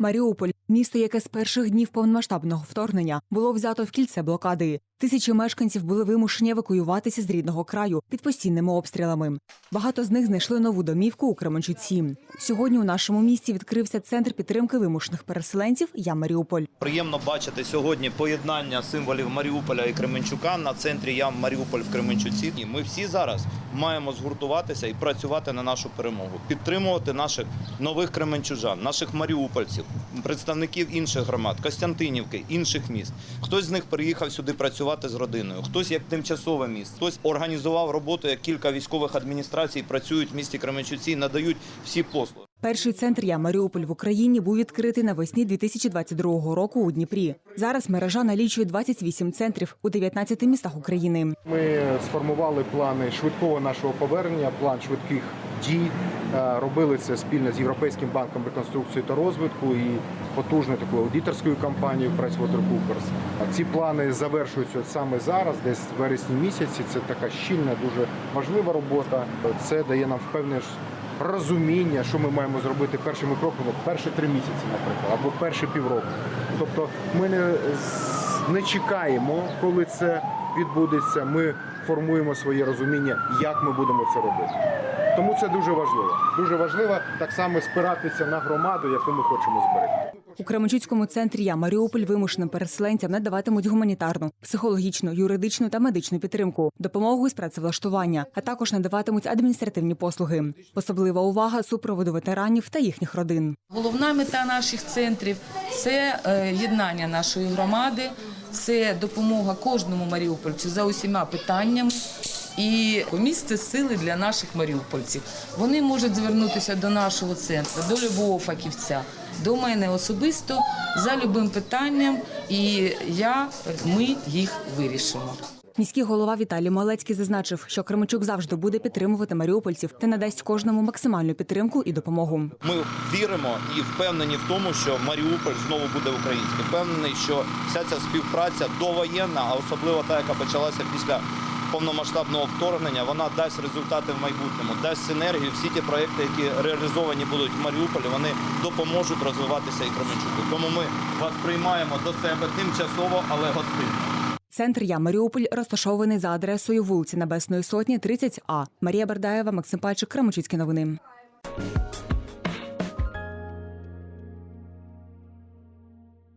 Маріуполь місто, яке з перших днів повномасштабного вторгнення було взято в кільце блокади. Тисячі мешканців були вимушені евакуюватися з рідного краю під постійними обстрілами. Багато з них знайшли нову домівку у Кременчуці. Сьогодні у нашому місті відкрився центр підтримки вимушених переселенців Я Маріуполь. Приємно бачити сьогодні поєднання символів Маріуполя і Кременчука на центрі Ям Маріуполь в Кременчуці. І ми всі зараз маємо згуртуватися і працювати на нашу перемогу, підтримувати наших нових кременчужан, наших маріупольців, представників інших громад, Костянтинівки, інших міст. Хтось з них приїхав сюди працювати з родиною, хтось як тимчасове місце, хтось організував роботу, як кілька військових адміністрацій працюють в місті Кременчуці надають всі послуги. Перший центр Я Маріуполь в Україні був відкритий навесні 2022 року у Дніпрі. Зараз мережа налічує 28 центрів у 19 містах України. Ми сформували плани швидкого нашого повернення, план швидких дій. Е, Робили це спільно з Європейським банком реконструкції та розвитку і потужною такою аудиторською компанією PricewaterhouseCoopers. А Ці плани завершуються саме зараз, десь в вересні місяці. Це така щільна, дуже важлива робота. Це дає нам впевнене розуміння, що ми маємо зробити першими кроками перші три місяці, наприклад, або перші півроку. Тобто ми не, не чекаємо, коли це відбудеться. Ми формуємо своє розуміння, як ми будемо це робити. Тому це дуже важливо. Дуже важливо так само спиратися на громаду, яку ми хочемо зберегти. У Кременчуцькому центрі Я Маріуполь вимушеним переселенцям надаватимуть гуманітарну, психологічну, юридичну та медичну підтримку, допомогу з працевлаштування, а також надаватимуть адміністративні послуги. Особлива увага супроводу ветеранів та їхніх родин. Головна мета наших центрів це е, єднання нашої громади, це допомога кожному маріупольцю за усіма питаннями. І місце сили для наших маріупольців. Вони можуть звернутися до нашого центру, до любого фахівця, до мене особисто за любим питанням, і я, ми їх вирішимо. Міський голова Віталій Малецький зазначив, що Кременчук завжди буде підтримувати маріупольців та надасть кожному максимальну підтримку і допомогу. Ми віримо і впевнені в тому, що Маріуполь знову буде український. Впевнений, що вся ця співпраця довоєнна, а особливо та, яка почалася після повномасштабного вторгнення, вона дасть результати в майбутньому, дасть синергію. Всі ті проекти, які реалізовані будуть в Маріуполі, вони допоможуть розвиватися і Кременчуку. Тому ми вас приймаємо до себе тимчасово, але гостинно. Центр Я Маріуполь розташований за адресою вулиці Небесної Сотні, 30А. Марія Бердаєва, Максим Пальчик, Кременчуцькі новини.